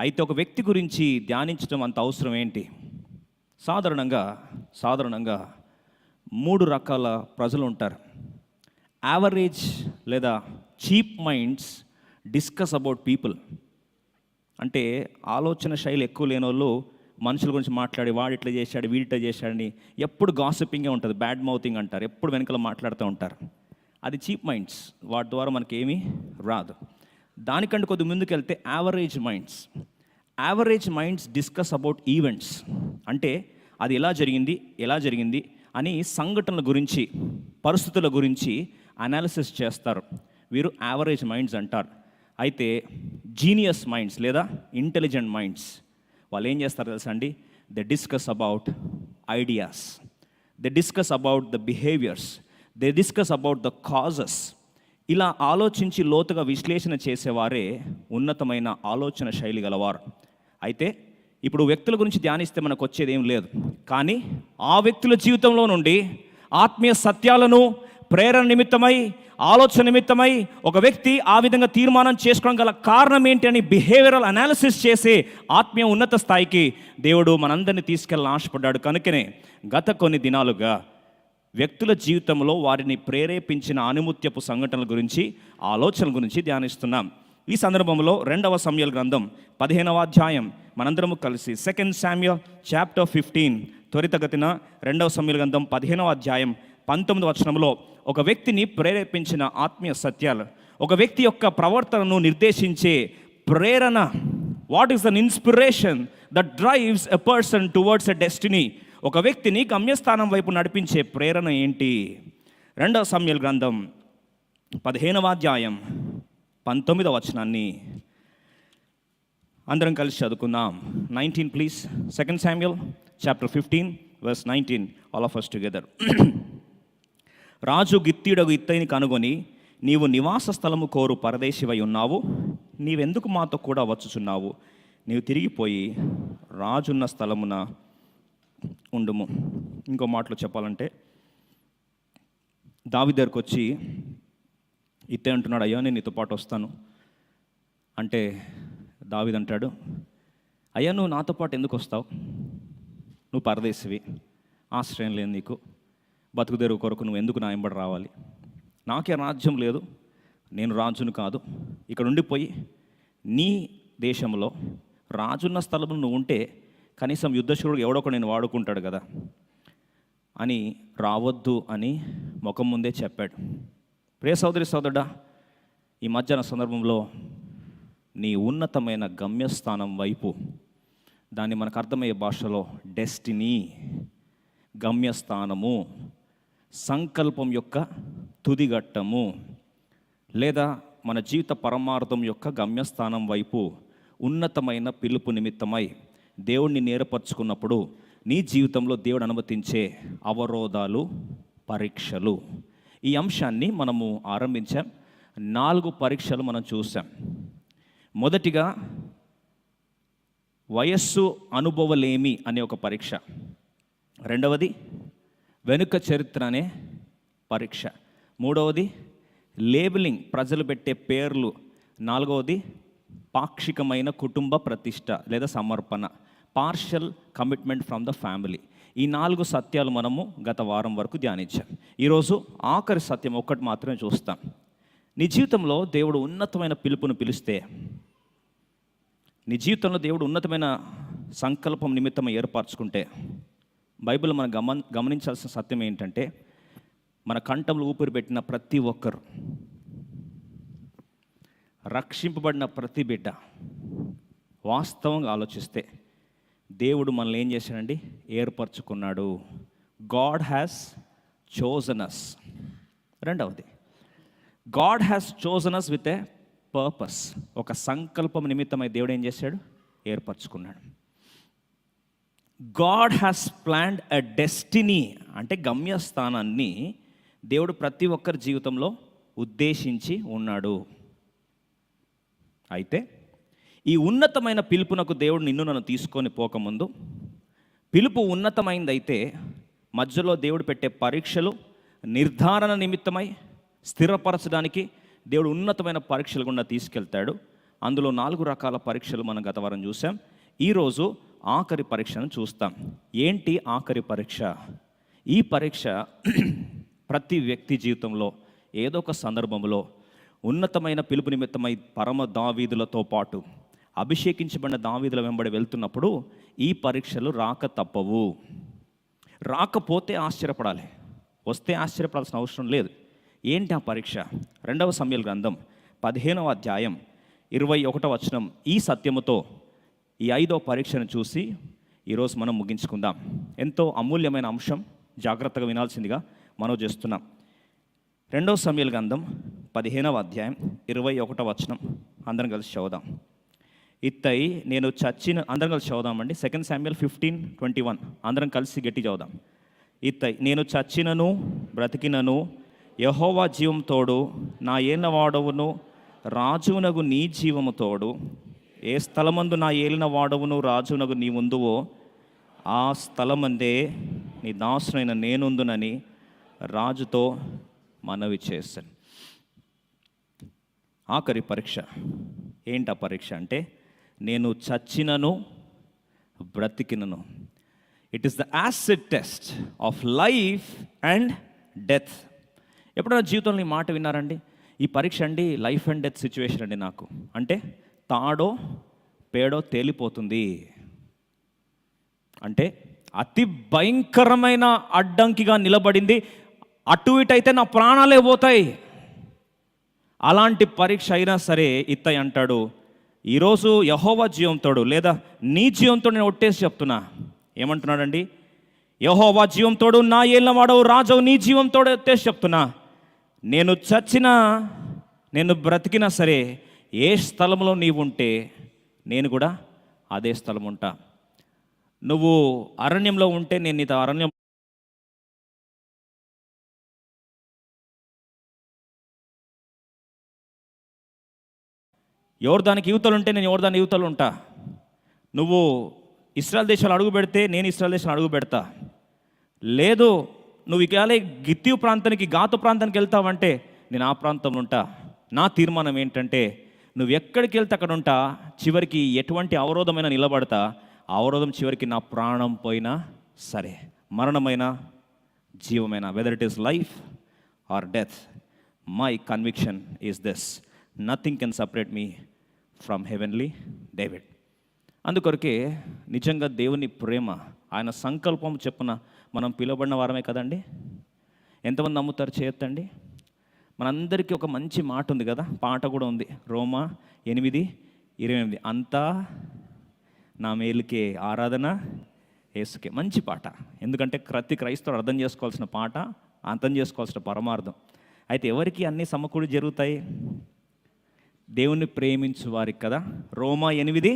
అయితే ఒక వ్యక్తి గురించి ధ్యానించడం అంత అవసరం ఏంటి? సాధారణంగా సాధారణంగా మూడు రకాల ప్రజలు ఉంటారు. యావరేజ్ లేదా cheap minds discuss about people అంటే ఆలోచన శైలి ఎక్కువ లేని వాళ్ళు మనుషుల గురించి మాట్లాడి వాడు ఇట్లా చేశాడు వీడిట్లా చేశాడని ఎప్పుడు గాసిపింగే ఉంటుంది. బ్యాడ్ మౌతింగ్ అంటారు. ఎప్పుడు వెనకలో మాట్లాడుతూ ఉంటారు. అది చీప్ మైండ్స్ వాటి ద్వారా మనకి ఏమీ రాదు. దానికంటే కొద్ది ముందుకు వెళ్తే average minds average minds discuss about events అంటే అది ఎలా జరిగింది ఎలా జరిగింది అని సంఘటనల గురించి పరిస్థితుల గురించి అనాలిసిస్ చేస్తారు. వీరు యావరేజ్ మైండ్స్ అంటారు. అయితే జీనియస్ మైండ్స్ లేదా ఇంటెలిజెంట్ మైండ్స్ వాళ్ళు ఏం చేస్తారు తెలుసా అండి? The discuss about ideas the discuss about the behaviours they discuss about the causes ఇలా ఆలోచించి లోతుగా విశ్లేషణ చేసేవారే ఉన్నతమైన ఆలోచన శైలి గలవారు. అయితే ఇప్పుడు వ్యక్తుల గురించి ధ్యానిస్తే మనకు వచ్చేది ఏం లేదు. కానీ ఆ వ్యక్తుల జీవితంలో నుండి ఆత్మీయ సత్యాలను ప్రేరణ నిమిత్తమై ఆలోచన నిమిత్తమై ఒక వ్యక్తి ఆ విధంగా తీర్మానం చేసుకోవడం గల కారణం ఏంటి అని బిహేవియరల్ అనాలిసిస్ చేసే ఆత్మీయ ఉన్నత స్థాయికి దేవుడు మనందరినీ తీసుకెళ్ళాలని ఆశపడ్డాడు. కనుకనే గత కొన్ని దినాలుగా వ్యక్తుల జీవితంలో వారిని ప్రేరేపించిన ఆనుముత్యపు సంఘటనల గురించి ఆలోచనల గురించి ధ్యానిస్తున్నాం. ఈ సందర్భంలో రెండవ సమయాల గ్రంథం పదిహేనవ అధ్యాయం. మనందరము కలిసి సెకండ్ శామ్య చాప్టర్ ఫిఫ్టీన్ త్వరితగతిన రెండవ సమయాల గ్రంథం పదిహేనవ అధ్యాయం పంతొమ్మిది వచనంలో ఒక వ్యక్తిని ప్రేరేపించిన ఆత్మీయ సత్యాలు. ఒక వ్యక్తి యొక్క ప్రవర్తనను నిర్దేశించే ప్రేరణ what is an inspiration that drives a person towards a destiny ఒక వ్యక్తిని గమ్యస్థానం వైపు నడిపించే ప్రేరణ ఏంటి? రెండవ సమ్యల్ గ్రంథం పదిహేనవ అధ్యాయం పంతొమ్మిదవ వచనాన్ని అందరం కలిసి చదువుకుందాం. Nineteen please. Second Samuel chapter fifteen verse nineteen all of us together రాజు గిత్తీడగు ఇత్తైని కనుగొని నీవు నివాస స్థలము కోరు పరదేశివై ఉన్నావు. నీవెందుకు మాతో కూడా వచ్చుచున్నావు? నీవు తిరిగిపోయి రాజున్న స్థలమున ఉండుము. ఇంకో మాటలో చెప్పాలంటే దావి దగ్గరకు వచ్చి ఇత్తే అంటున్నాడు అయ్యా నేను నీతో పాటు వస్తాను. అంటే దావిద్ అంటాడు అయ్యా నువ్వు నాతో పాటు ఎందుకు వస్తావు? నువ్వు పరదేశివి ఆశ్రయం లేదు నీకు బతుకుదేరు కొరకు నువ్వు ఎందుకు నా వెంబడి రావాలి? నాకే రాజ్యం లేదు నేను రాజును కాదు. ఇక్కడ ఉండిపోయి నీ దేశంలో రాజున్న స్థలంలో నువ్వు ఉంటే కనీసం యుద్ధశూరుడు ఎవడొక నేను వాడుకుంటాడు కదా అని రావద్దు అని ముఖం ముందే చెప్పాడు. ప్రియ సోదరి సోదరుడా ఈ మధ్యాహ్న సందర్భంలో నీ ఉన్నతమైన గమ్యస్థానం వైపు దాన్ని మనకు అర్థమయ్యే భాషలో డెస్టినీ గమ్యస్థానము సంకల్పం యొక్క తుదిఘట్టము లేదా మన జీవిత పరమార్థం యొక్క గమ్యస్థానం వైపు ఉన్నతమైన పిలుపు నిమిత్తమై దేవుణ్ణి నేరపరుచుకున్నప్పుడు నీ జీవితంలో దేవుడు అనుమతించే అవరోధాలు పరీక్షలు. ఈ అంశాన్ని మనము ఆరంభించాం. నాలుగు పరీక్షలు మనం చూసాం. మొదటిగా వయస్సు అనుభవలేమి అనే ఒక పరీక్ష. రెండవది వెనుక చరిత్ర అనే పరీక్ష. మూడవది లేబులింగ్ ప్రజలు పెట్టే పేర్లు. నాలుగవది పాక్షికమైన కుటుంబ ప్రతిష్ట లేదా సమర్పణ partial commitment from the family ఈ నాలుగు సత్యాలు మనము గత వారం వరకు ధ్యానించాం. ఈరోజు ఆఖరి సత్యం ఒక్కటి మాత్రమే చూస్తాం. నీ జీవితంలో దేవుడు ఉన్నతమైన పిలుపును పిలిస్తే నీ జీవితంలో దేవుడు ఉన్నతమైన సంకల్పం నిమిత్తం ఏర్పరచుకుంటే బైబిల్ మనం గమన గమనించాల్సిన సత్యం ఏంటంటే మన కంఠంలో ఊపిరి పెట్టిన ప్రతి ఒక్కరు రక్షింపబడిన ప్రతి బిడ్డ వాస్తవంగా ఆలోచిస్తే దేవుడు మనల్ని ఏం చేశాడండి? ఏర్పరచుకున్నాడు. గాడ్ హ్యాస్ చోజనస్ రెండవది. God has chosen us with a purpose ఒక సంకల్పం నిమిత్తమై దేవుడు ఏం చేశాడు? ఏర్పరచుకున్నాడు. God has planned a destiny అంటే గమ్యస్థానాన్ని దేవుడు ప్రతి ఒక్కరి జీవితంలో ఉద్దేశించి ఉన్నాడు. అయితే ఈ ఉన్నతమైన పిలుపునకు దేవుడు నిన్ను నన్ను తీసుకొని పోకముందు పిలుపు ఉన్నతమైందైతే మధ్యలో దేవుడు పెట్టే పరీక్షలు నిర్ధారణ నిమిత్తమై స్థిరపరచడానికి దేవుడు ఉన్నతమైన పరీక్షలు గుండా తీసుకెళ్తాడు. అందులో నాలుగు రకాల పరీక్షలు మనం గత వారం చూసాం ఈరోజు ఆఖరి పరీక్షను చూస్తాం. ఏంటి ఆఖరి పరీక్ష? ఈ పరీక్ష ప్రతి వ్యక్తి జీవితంలో ఏదో ఒక సందర్భంలో ఉన్నతమైన పిలుపు నిమిత్తమై పరమ దావీదులతో పాటు అభిషేకించబడిన దావీదుల వెంబడి వెళ్తున్నప్పుడు ఈ పరీక్షలు రాక తప్పవు. రాకపోతే ఆశ్చర్యపడాలి. వస్తే ఆశ్చర్యపడాల్సిన అవసరం లేదు. ఏంటి ఆ పరీక్ష? రెండవ సమయల గ్రంథం పదిహేనవ అధ్యాయం ఇరవై ఒకటవ వచనం ఈ సత్యముతో ఈ ఐదవ పరీక్షను చూసి ఈరోజు మనం ముగించుకుందాం. ఎంతో అమూల్యమైన అంశం. జాగ్రత్తగా వినాల్సిందిగా మనం చేస్తున్నాం. రెండవ సమయల గ్రంథం పదిహేనవ అధ్యాయం ఇరవై ఒకటవ వచనం. అందరం కలిసి చదువుదాం. ఇత్తయి నేను చచ్చిన అందరం కలిసి చదువుదామండి second Samuel fifteen twenty one అందరం కలిసి గట్టి చదువుదాం. ఇత్తై నేను చచ్చినను బ్రతికినను యహోవా జీవం తోడు నా ఏలినవాడవును రాజునగు నీ జీవము తోడు ఏ స్థలమందు నా ఏలిన వాడవును రాజునగు నీ ఉందువో ఆ స్థలమందే నీ దాసునైన నేనుందునని రాజుతో మనవి చేశాను. ఆఖరి పరీక్ష. ఏంటి ఆ పరీక్ష అంటే నేను చచ్చినను బ్రతికినను. It is the acid test of life and death ఎప్పుడైనా జీవితంలో ఈ మాట విన్నారండి? ఈ పరీక్ష అండి లైఫ్ అండ్ డెత్ సిచ్యువేషన్ అండి నాకు. అంటే తాడో పేడో తేలిపోతుంది. అంటే అతి భయంకరమైన అడ్డంకిగా నిలబడింది. అటు ఇటు అయితే నా ప్రాణాలే పోతాయి. అలాంటి పరీక్ష అయినా సరే ఇత్తయ్య అంటాడు ఈరోజు యహోవా జీవంతోడు లేదా నీ జీవంతో నేను ఒట్టేసి చెప్తున్నా. ఏమంటున్నాడండి? యహోవా జీవంతోడు నా ఏళ్ళ వాడవు రాజవు నీ జీవంతోడు ఒట్టేసి చెప్తున్నా. నేను చచ్చినా నేను బ్రతికినా సరే ఏ స్థలంలో నీవుంటే నేను కూడా అదే స్థలం ఉంటా నువ్వు అరణ్యంలో ఉంటే నేను నీతో అరణ్యం ఎవరు దానికి యువతలు ఉంటే నేను ఎవరు దాని యువతలు ఉంటా. నువ్వు ఇస్రాయల్ దేశాలు అడుగు పెడితే నేను ఇస్రాయల్ దేశాలు అడుగు పెడతా. లేదు నువ్వు ఇకాలే గిత్తివ్ ప్రాంతానికి గాతు ప్రాంతానికి వెళ్తావంటే నేను ఆ ప్రాంతంలో ఉంటా. నా తీర్మానం ఏంటంటే నువ్వు ఎక్కడికి వెళ్తే అక్కడ ఉంటా చివరికి ఎటువంటి అవరోధమైన నిలబడతా. అవరోధం చివరికి నా ప్రాణం పోయినా సరే మరణమైన జీవమైన. Whether it is life or death my conviction is this nothing can separate me from heavenly David అందుకొరకే నిజంగా దేవుని ప్రేమ ఆయన సంకల్పం చెప్పున మనం పిలువబడిన వారమే కదండి? ఎంతమంది నమ్ముతారు చేయొద్దండి? మనందరికీ ఒక మంచి మాట ఉంది కదా పాట కూడా ఉంది. రోమా ఎనిమిది ఇరవై ఎనిమిది. అంతా నా మేలుకే ఆరాధన యేసుకే. మంచి పాట. ఎందుకంటే ప్రతి క్రైస్తవుడు అర్థం చేసుకోవాల్సిన పాట అర్థం చేసుకోవాల్సిన పరమార్థం. అయితే ఎవరికి అన్ని సమకూడి జరుగుతాయి? దేవుణ్ణి ప్రేమించు వారికి కదా? రోమా ఎనిమిది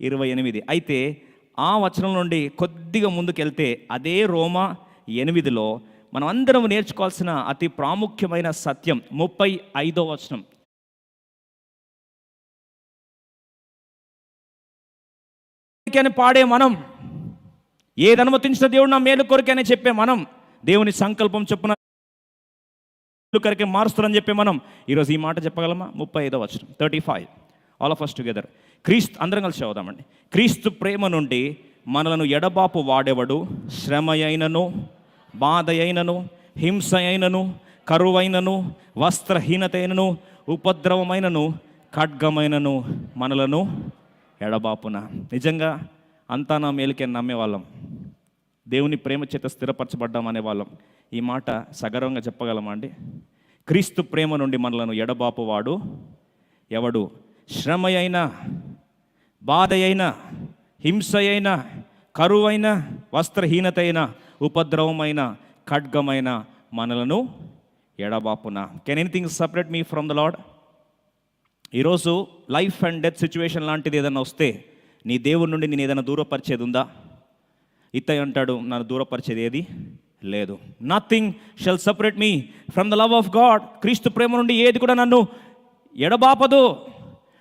ఇరవై ఎనిమిది. అయితే ఆ వచనం నుండి కొద్దిగా ముందుకెళ్తే అదే రోమా ఎనిమిదిలో మనం అందరం నేర్చుకోవాల్సిన అతి ప్రాముఖ్యమైన సత్యం ముప్పై ఐదో వచనం. అని పాడే మనం ఏది అనుమతించిన దేవుడు నా మేలు కొరికని చెప్పే మనం దేవుని సంకల్పం చొప్పున కొరకే మారుస్తారని చెప్పి మనం ఈరోజు ఈ మాట చెప్పగలమా? ముప్పై ఐదో వచ్చిన thirty five all of us together క్రీస్తు అందరం కలిసి చదువుదామండి. క్రీస్తు ప్రేమ నుండి మనలను ఎడబాపు వాడేవాడు శ్రమ అయినను బాధ అయినను హింస అయినను కరువైనను వస్త్రహీనత అయినను ఉపద్రవమైనను ఖడ్గమైనను మనలను ఎడబాపున. నిజంగా అంతా నా మేలుకే నమ్మేవాళ్ళం. దేవుని ప్రేమ చేత స్థిరపరచబడ్డాం అనేవాళ్ళం ఈ మాట సగర్వంగా చెప్పగలమా అండి? క్రీస్తు ప్రేమ నుండి మనలను ఎడబాపువాడు ఎవడు? శ్రమ అయినా బాధ అయినా హింస అయినా కరువైన వస్త్రహీనత అయిన ఉపద్రవమైన ఖడ్గమైన మనలను ఎడబాపున. Can anything separate me from the Lord ఈరోజు లైఫ్ అండ్ డెత్ సిచ్యువేషన్ లాంటిది ఏదైనా వస్తే నీ దేవుడి నుండి నేను ఏదైనా దూరపరిచేది ఉందా? ఇత్తయ్య అంటాడు నన్ను దూరపరిచేది ఏది లేదు. Nothing shall separate me from the love of God క్రీస్తు ప్రేమ నుండి ఏది కూడా నన్ను ఎడబాపదు.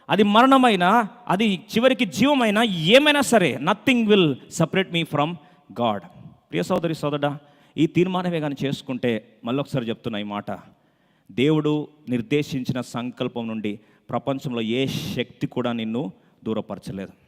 అది మరణమైనా అది చివరికి జీవమైనా ఏమైనా సరే nothing will separate me from God ప్రియ సోదరి సోదరుడా ఈ తీర్మానమే కానీ చేసుకుంటే మళ్ళొకసారి చెప్తున్నా ఈ మాట. దేవుడు నిర్దేశించిన సంకల్పం నుండి ప్రపంచంలో ఏ శక్తి కూడా నిన్ను దూరపరచలేదు.